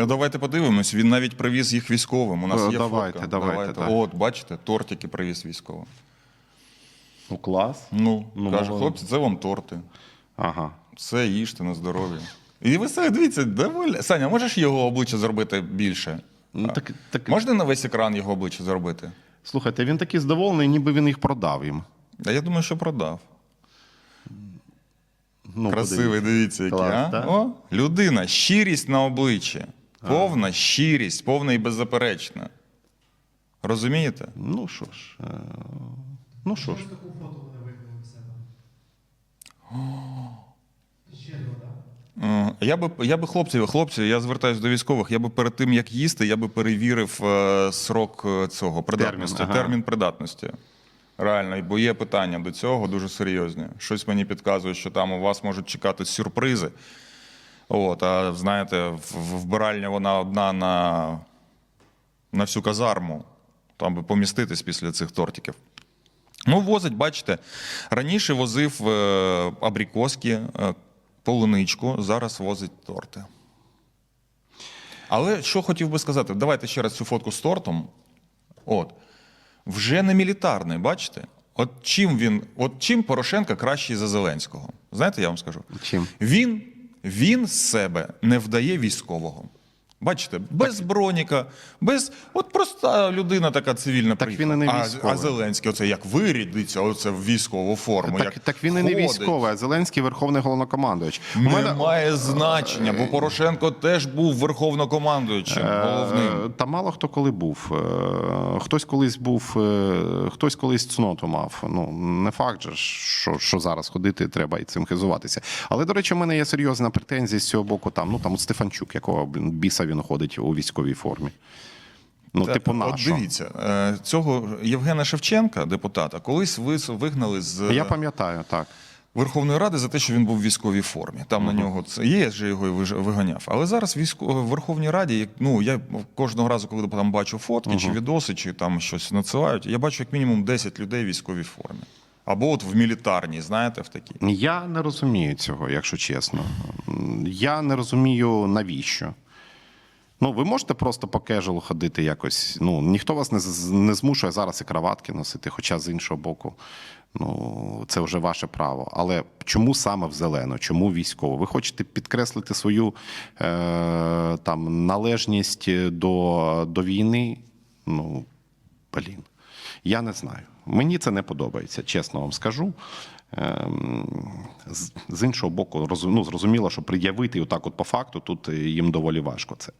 Ну, Давайте подивимось. Він навіть привіз їх військовим. У нас Е, є давайте, фотка. давайте, так. От, бачите, тортики привіз військовим. Ну, клас. Ну, Ну, каже, молодець. хлопці, це вам торти. Ага. Все їжте на здоров'я. І ви все дивіться, доволі. Саня, можеш його обличчя зробити більше? Ну, так, так, Можна на весь екран його обличчя зробити? Слухайте, він такий задоволений, ніби він їх продав їм. А я думаю, що продав. Ну, Красивий, дивіться, який. Клас, а? так? О, людина, щирість на обличчі. Повна щирість, повна і беззаперечна. Розумієте? Ну що ж. е, Ну що ж. Таку фото вони виклали себе. Ще. Е, Я би, я би хлопців, хлопці, я звертаюся до військових. Я би перед тим, як їсти, я би перевірив е, срок е, цього придатності, термін, ага. придатності. Реально, бо є питання до цього дуже серйозні. Щось мені підказує, що там у вас можуть чекати сюрпризи. От, а знаєте, вбиральня вона одна на, на всю казарму. Там би поміститись після цих тортиків. Ну, возить, бачите, раніше возив е, абрикоски, е, полуничку, зараз возить торти. Але що хотів би сказати, давайте ще раз цю фотку з тортом. От. Вже не мілітарний, бачите? От чим він, от чим Порошенко кращий за Зеленського? Знаєте, я вам скажу? Чим? Він, він себе не вдає військового. Бачите, без броніка, без. От проста людина така цивільна Так приїхала. він і не А- військовий. А, Зеленський, оце як вирядиться, оце в військову форму. Так, як так він і не військовий, а Зеленський верховний головнокомандуючий. У мене Немає значення, бо Порошенко теж був верховнокомандуючим головним. Е, Та мало хто коли був. Е, Хтось колись був, е, хтось колись цноту мав. Ну не факт же, що, що зараз ходити треба і цим хизуватися. Але до речі, в мене є серйозна претензія з цього боку. Там ну там от Стефанчук, якого блін, біса він ходить у військовій формі. Ну, Та, типу, От нашого. дивіться, е, цього Євгена Шевченка, депутата, колись вис- вигнали з Я пам'ятаю, так. Верховної Ради за те, що він був в військовій формі. Там на нього це є, же його виганяв. Але зараз військо в Верховній Раді, як ну я кожного разу, коли там бачу фотки чи відоси, чи там щось надсилають, я бачу як мінімум 10 людей в військовій формі. Або от в мілітарній, знаєте, в такій. Я не розумію цього, якщо чесно. Я не розумію, навіщо. Ну, ви можете просто по кежелу ходити якось. Ну, ніхто вас не, не змушує зараз і краватки носити, хоча з іншого боку, ну, це вже ваше право. Але чому саме в зелено? Чому військово? Ви хочете підкреслити свою е, там, належність до, до війни? Ну, блін. Я не знаю. Мені це не подобається, чесно вам скажу. Ем, З, іншого боку, ну, зрозуміло, що пред'явити отак, от по факту, тут е, їм доволі важко це.